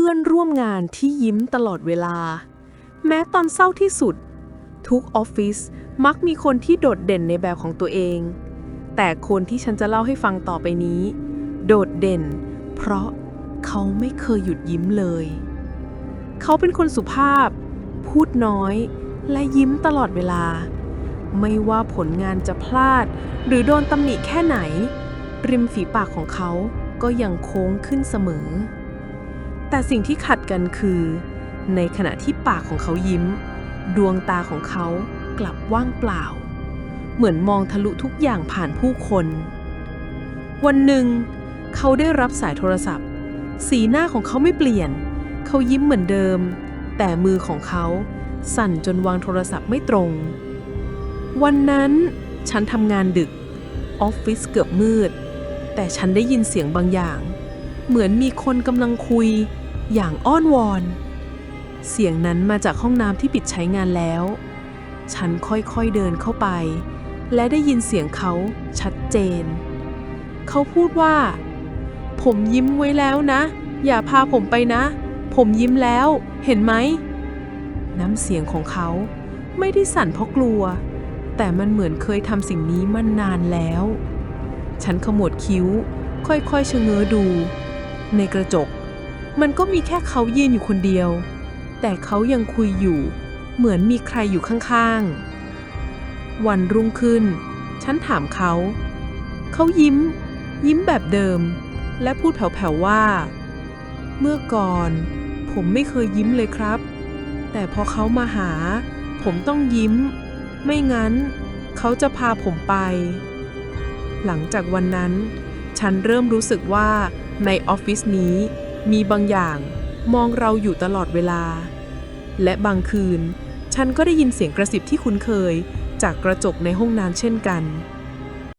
พื่อนร่วมงานที่ยิ้มตลอดเวลา แม้ตอนเศร้าที่สุด ทุกออฟฟิศมักมีคนที่โดดเด่นในแบบของตัวเอง แต่คนที่ฉันจะเล่าให้ฟังต่อไปนี้ โดดเด่น เพราะเขาไม่เคยหยุดยิ้มเลย เขาเป็นคนสุภาพ พูดน้อย และยิ้มตลอดเวลา ไม่ว่าผลงานจะพลาด หรือโดนตำหนิแค่ไหน ริมฝีปากของเขาก็ยังโค้งขึ้นเสมอ แต่สิ่งที่ขัดกันคือ ในขณะที่ปากของเขายิ้ม ดวงตาของเขากลับว่างเปล่า เหมือนมองทะลุทุกอย่างผ่านผู้คน วันหนึ่ง เขาได้รับสายโทรศัพท์ สีหน้าของเขาไม่เปลี่ยน เขายิ้มเหมือนเดิม แต่มือของเขาสั่นจนวางโทรศัพท์ไม่ตรง วันนั้นฉันทำงานดึก ออฟฟิศเกือบมืด แต่ฉันได้ยินเสียงบางอย่าง เหมือนมีคนกำลังคุย อย่างอ้อนวอน เสียงนั้นมาจากห้องน้ำที่ปิดใช้งานแล้ว ฉันค่อยๆเดินเข้าไป และได้ยินเสียงเขาชัดเจน เขาพูดว่า ผมยิ้มไว้แล้วนะ อย่าพาผมไปนะ ผมยิ้มแล้วเห็นไหม น้ำเสียงของเขาไม่ได้สั่นเพราะกลัว แต่มันเหมือนเคยทำสิ่งนี้มานานแล้ว ฉันขมวดคิ้ว ค่อยๆชะเง้อดู ในกระจก มันก็มีแค่เขายืนอยู่คนเดียว แต่เขายังคุยอยู่ เหมือนมีใครอยู่ข้างๆ วันรุ่งขึ้น ฉันถามเขา เขายิ้ม ยิ้มแบบเดิม และพูดแผ่วๆว่า เมื่อก่อน ผมไม่เคยยิ้มเลยครับ แต่พอเขามาหา ผมต้องยิ้ม ไม่งั้น เขาจะพาผมไป หลังจากวันนั้น ฉันเริ่มรู้สึกว่าในออฟฟิศนี้ มีบางอย่างมองเราอยู่ตลอดเวลา และบางคืน ฉันก็ได้ยินเสียงกระสิบที่คุ้นเคย จากกระจกในห้องน้ำเช่นกัน